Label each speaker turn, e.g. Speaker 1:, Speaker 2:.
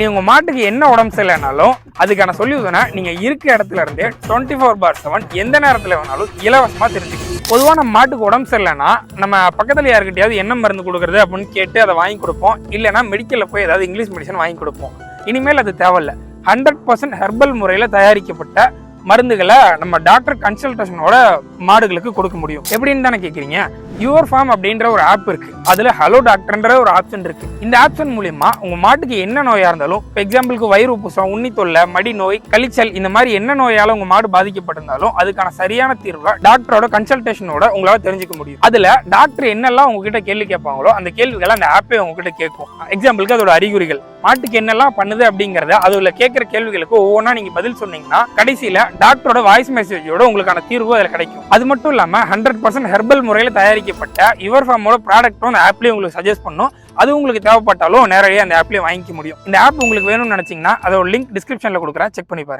Speaker 1: நீ உங்கள் மாட்டுக்கு என்ன உடம்பு சரியில்லைனாலும் அதுக்கான சொல்யூஷனை நீங்கள் இருக்க இடத்துல இருந்தே டுவெண்ட்டி ஃபோர் பார் செவன் எந்த நேரத்தில் வேணாலும் இலவசமாக தெரிஞ்சுக்கணும். பொதுவாக நம்ம மாட்டுக்கு உடம்பு சரியில்லைன்னா நம்ம பக்கத்தில் யாருக்கிட்டையாவது என்ன மருந்து கொடுக்குறது அப்படின்னு கேட்டு அதை வாங்கி கொடுப்போம். இல்லைன்னா மெடிக்கலில் போய் ஏதாவது இங்கிலீஷ் மெடிசன் வாங்கி கொடுப்போம். இனிமேல் அது தேவையில்ல. ஹண்ட்ரட் பர்சன்ட் ஹெர்பல் முறையில் தயாரிக்கப்பட்ட மருந்துகளை நம்ம டாக்டர் கன்சல்டேஷனோட மாடுகளுக்கு கொடுக்க முடியும். எப்படின்னு தானே கேட்குறீங்க யுவர் ஃபார்ம் அப்படின்ற ஒரு ஆப் இருக்கு. அதுல ஹலோ டாக்டர்ன்ற ஒரு ஆப்ஷன் இருக்கு. இந்த ஆப்ஷன் மூலியமா உங்க மாட்டுக்கு என்ன நோயா இருந்தாலும் இப்போ எக்ஸாம்பிளுக்கு வயிறு உப்புசம் உண்ணி தொல்லை மடி நோய் கழிச்சல் இந்த மாதிரி என்ன நோயால உங்க மாடு பாதிக்கப்பட்டிருந்தாலும் அதுக்கான சரியான தீர்வை டாக்டரோட கன்சல்டேஷனோட உங்களால தெரிஞ்சுக்க முடியும். அதுல டாக்டர் என்னெல்லாம் உங்ககிட்ட கேள்வி கேட்பாங்களோ அந்த கேள்விகளை அந்த ஆப்பே உங்ககிட்ட கேட்கும். எக்ஸாம்பிளுக்கு அதோட அறிகுறிகள். மாட்டுக்கு என்னெல்லாம் பண்ணுது அப்படிங்கறத அதுல கேட்கிற கேள்விகளுக்கு ஒவ்வொன்றா நீங்க பதில் சொன்னீங்கன்னா கடைசியில டாக்டரோட வாய்ஸ் மெசேஜோட உங்களுக்கான தீர்வு அதில் கிடைக்கும். அது மட்டும் இல்லாம ஹண்ட்ரட் பர்சன்ட் ஹெர்பல் முறையில் தயாரிக்கப்பட்ட யுவர் ஃபார்மோட ப்ராடக்ட்டும் அந்த ஆப்லேயே உங்களுக்கு சஜஸ்ட் பண்ணும். அது உங்களுக்கு தேவைப்பட்டாலும் நேரடியாக அந்த ஆப்லேயே வாங்கிக்க முடியும். இந்த ஆப் உங்களுக்கு வேணும்னு நினைச்சீங்கன்னா அதோட லிங்க் டிஸ்கிரிப்ஷனில் கொடுக்குறேன். செக் பண்ணி பாருங்க.